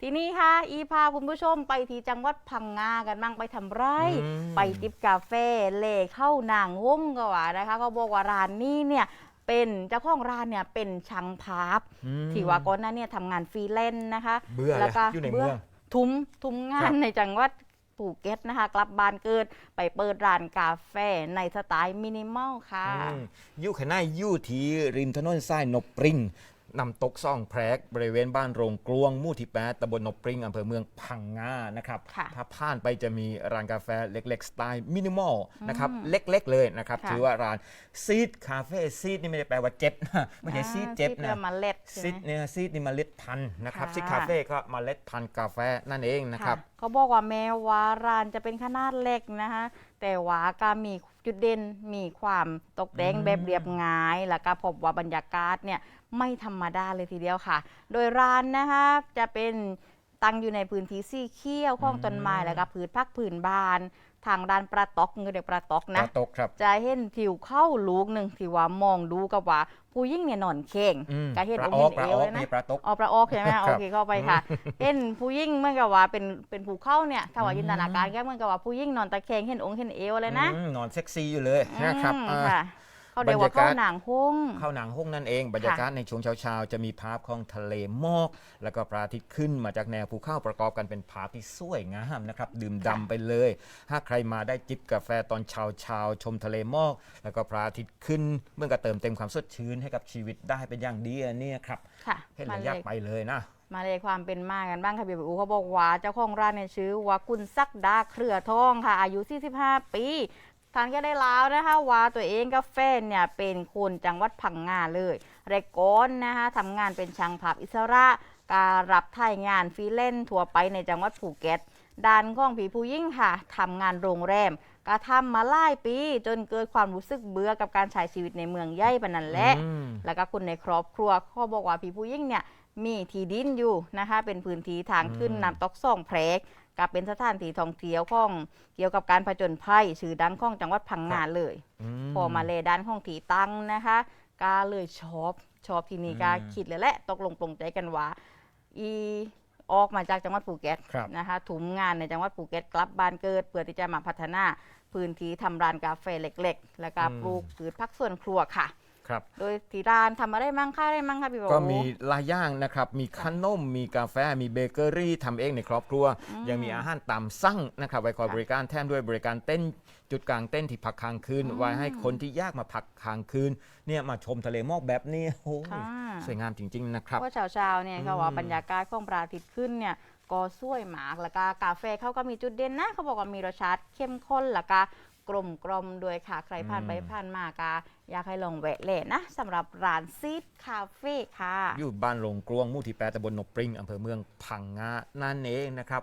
ทีนี้ค่ะ อีพาคุณผู้ชมไปที่จังหวัดพังงากันบ้างไปทำไร อืม ไปจิบกาแฟเล่เข้านางวงก็ว่านะคะเขาบอกว่าร้านนี้เนี่ยเป็นเจ้าของร้านเนี่ยเป็นช่างภาพ อืม ที่ว่าก่อนหนั้นเนี่ยทำงานฟรีแลนซ์นะคะเบื่อแล้วก็เลยอยู่ในเมืองทุมทุมงาครันบ ในจังหวัดภูเก็ตนะคะ กลับบ้านเกิดไปเปิดร้านกาแฟในสไตล์มินิมอลค่ะ อืมอยู่ขางหนาอยู่ที่ริมถนนสายนบปริง นำตกซ่องแพรกบริเวณบ้านโรงกลวงหมู่ที่แปดตำบลนบปริงอำเภอเมืองพังงานะครับ ค่ะ ถ้าผ่านไปจะมีร้านกาแฟเล็ก ๆ สไตล์มินิมอลนะครับอืมเล็ก ๆ เลยนะครับ ค่ะ ถือว่าร้านซีดคาเฟ่ซีดนี่ไม่ได้แปลว่าเจ็บนะไม่ใช่ซีดเจ็บอ่านะซีดเมาเล็ดใช่ซีดไหม เนี่ยซีดนี่เมล็ดพันธุ์นะครับค่ะซีดคาเฟ่ก็เมล็ดพันธุ์กาแฟนั่นเองนะครับ เขาบอกว่าแม้ว่าร้านจะเป็นขนาดเล็กนะคะแต่ว่าก็มีจุดเด่นมีความตกแต่งอืมแบบเรียบง่าย แล้วก็พบว่าบรรยากาศเนี่ยไม่ธรรมดาเลยทีเดียวค่ะ โดยร้านนะคะจะเป็น ตั้งอยู่ในพื้นที่สีเขียวของต้นไม้แล้วก็พืชพักผืนบาน ทางด้านประตอกเงเด็กประตอกปนะลาตกครับ จะเห็นทิวเข้าลูกหนึ่งที่ว่ามองดูกับว่าผู้ยิ่งเนี่ยนอนเข่งอืมก็เห็นปลาองอค์อกเห็นปลาเอวออเลกยไม่นะใช่ปลาตกเอาประออกใช่ไหมครับโอเคเข้าไปค่ะเห็นผู้ยิ่งเหมื่อนกับว่าเป็นเป็นภูเข้าเนี่ยถ้าว่าอืมจินตนาการก็เหมือนกับว่าผู้ยิ่งนอนตะแคงเห็นองค์เห็นเอวเลยนะอืมนอนเซ็กซี่อยู่เลยนะครับอืมอ่าค่ะ เขาเรียกว่าบรรยากาศเข้าหนังหุ้งเข้าหนังห้องนั่นเองบรรยากาศในช่วงเช้าๆ จะมีภาพของทะเลหมอก แล้วก็พระอาทิตย์ขึ้นมาจากแนวภูเขาประกอบกันเป็นภาพที่สวยงามนะครับดื่มดำไปเลย ถ้าใครมาได้จิบกาแฟตอนเช้าๆชมทะเลหมอก แล้วก็พระอาทิตย์ขึ้นเมื่อก็เติมเต็มความสดชื่นให้กับชีวิตได้เป็นอย่างดีอันเนี่ยครับค่ะเห็นมาแล้วเลอยากยไปเลยนะมาเลยความเป็นมากันบ้างค่ะพี่อูเขาบอกว่าเจ้าของร้านเนี่ยชื่อว่าคุณซักดาเครือทองค่ะ อายุ 45 ปี ทานก็ได้แล้วนะคะว่าตัวเองกับแฟนเนี่ยเป็นคนจังหวัดพังงาเลยเรกก้อนนะคะทำงานเป็นช่างภาพอิสระการรับถ่ายงานฟรีแลนซ์ทั่วไปในจังหวัดภูเก็ตด้านของผีผู้ยิ่งค่ะทำงานโรงแรมก็ทำมาหลายปีจนเกิดความรู้สึกเบื่อกับการใช้ชีวิตในเมืองใหญ่ปานนั้นแหละอืมแล้วก็คนในครอบครัวเขาบอกว่าผีผู้ยิ่งเนี่ยมีที่ดินอยู่นะคะเป็นพื้นที่ทางขึ้นอืมน้ำตกซ่องแพรก กับเป็นสถานที่ท่องเที่ยวของเกี่ยวกับการผจญภัยชื่อดังของจังหวัดพังงาเลยมพอมาเลด้านของที่ตั้งนะคะก็เลยชอบชอบที่นี่ก็อืมคิดเลยแหละตกลงปลงใจกันว่าอีออกมาจากจังหวัดภูเก็ตครับนะคะถุมงานในจังหวัดภูเก็ตกลับบ้านเกิดเพื่อที่จะมาพัฒนาพื้นที่ทำร้านกาแฟเล็ก ๆ แล้วก็ปลูกพืชผักสวนครัวค่ะ ครับ โดยที่ร้านทำอะไรมั่งค่าอะไรมั่งคะพี่บอก ก็มีหลายอย่างนะครับ มีขนม มีกาแฟ มีเบเกอรี่ทำเองในครอบครัวยังมีอาหารตามสั่งนะครับ ไว้คอยบริการแถมด้วยบริการเต้น จุดกลางเต้นที่พักค้างคืน ไว้ให้คนที่ยากมาพักค้างคืน เนี่ยมาชมทะเลหมอกแบบนี้โอ้โหค่ะ สวยงามจริง ๆ นะครับเพราะเช้าๆเนี่ยเขาว่าอืม บรรยากาศของพระอาทิตย์ขึ้นเนี่ยก็สวยมากแล้วก็กาแฟเขาก็มีจุดเด่นนะเขาบอกว่ามีรสชาติเข้มข้นแล้วก็ กลมกลมๆด้วยค่ะ ใครผ่านไปผ่านมากาอยากให้ลองแวะเล่นนะสำหรับร้านซีดคาเฟ่ค่ะ อยู่บ้านโรงกลวงหมู่ที่แปดตำบลนบปริงอำเภอเมืองพังงานั่นเองนะครับ